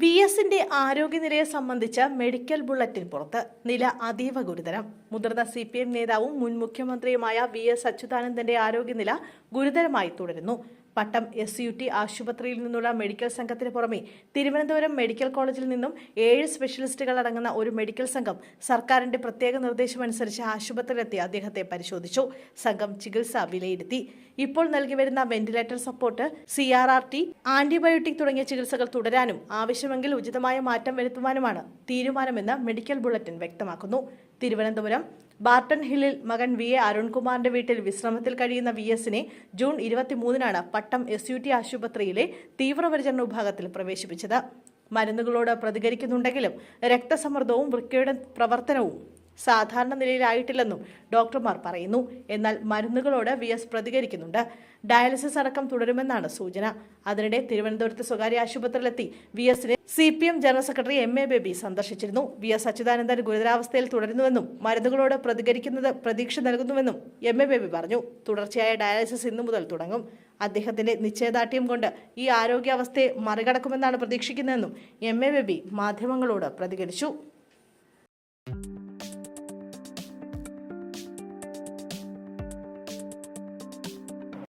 V എസിന്റെ ആരോഗ്യനിലയെ സംബന്ധിച്ച് medical bulletin പുറത്ത് നില അതീവ ഗുരുതരം. മുതിർന്ന സി പി എം നേതാവും മുൻ മുഖ്യമന്ത്രിയുമായ വി എസ് അച്യുതാനന്ദന്റെ ആരോഗ്യനില ഗുരുതരമായി തുടരുന്നു. പട്ടം എസ് യു ടി ആശുപത്രിയിൽ നിന്നുള്ള മെഡിക്കൽ സംഘത്തിന് പുറമെ തിരുവനന്തപുരം മെഡിക്കൽ കോളേജിൽ നിന്നും ഏഴ് സ്പെഷ്യലിസ്റ്റുകൾ അടങ്ങുന്ന ഒരു മെഡിക്കൽ സംഘം സർക്കാരിന്റെ പ്രത്യേക നിർദ്ദേശമനുസരിച്ച് ആശുപത്രിയിലെത്തി അദ്ദേഹത്തെ പരിശോധിച്ചു. സംഘം ചികിത്സ വിലയിരുത്തി. ഇപ്പോൾ നൽകി വരുന്ന ventilator support C R R T antibiotic തുടങ്ങിയ ചികിത്സകൾ തുടരാനും ആവശ്യമെങ്കിൽ ഉചിതമായ മാറ്റം വരുത്തുവാനുമാണ് തീരുമാനമെന്ന് മെഡിക്കൽ ബുള്ളറ്റിൻ വ്യക്തമാക്കുന്നു. തിരുവനന്തപുരം ബാർട്ടൺ ഹില്ലിൽ മകൻ വി എ അരുൺകുമാറിന്റെ വീട്ടിൽ വിശ്രമത്തിൽ കഴിയുന്ന വി എസിനെ ജൂൺ ഇരുപത്തിമൂന്നിനാണ് പട്ടം എസ് യു ടി ആശുപത്രിയിലെ തീവ്രപരിചരണ വിഭാഗത്തിൽ പ്രവേശിപ്പിച്ചത്. മരുന്നുകളോട് പ്രതികരിക്കുന്നുണ്ടെങ്കിലും രക്തസമ്മർദ്ദവും വൃക്കയുടെ പ്രവർത്തനവും സാധാരണ നിലയിലായിട്ടില്ലെന്നും ഡോക്ടർമാർ പറയുന്നു. എന്നാൽ മരുന്നുകളോട് വി എസ് പ്രതികരിക്കുന്നുണ്ട്. ഡയാലിസിസ് അടക്കം തുടരുമെന്നാണ് സൂചന. അതിനിടെ തിരുവനന്തപുരത്ത് സ്വകാര്യ ആശുപത്രിയിലെത്തി വി എസിനെ C P M general secretary M A Baby സന്ദർശിച്ചിരുന്നു. വി എസ് അച്യുതാനന്ദൻ ഗുരുതരാവസ്ഥയിൽ തുടരുന്നുവെന്നും മരുന്നുകളോട് പ്രതികരിക്കുന്നത് പ്രതീക്ഷ നൽകുന്നുവെന്നും എം എ ബേബി പറഞ്ഞു. തുടർച്ചയായ ഡയാലിസിസ് ഇന്നു മുതൽ തുടങ്ങും. അദ്ദേഹത്തിന്റെ നിശ്ചയദാർഢ്യം കൊണ്ട് ഈ ആരോഗ്യാവസ്ഥയെ മറികടക്കുമെന്നാണ് പ്രതീക്ഷിക്കുന്നതെന്നും എം എ ബേബി മാധ്യമങ്ങളോട് പ്രതികരിച്ചു.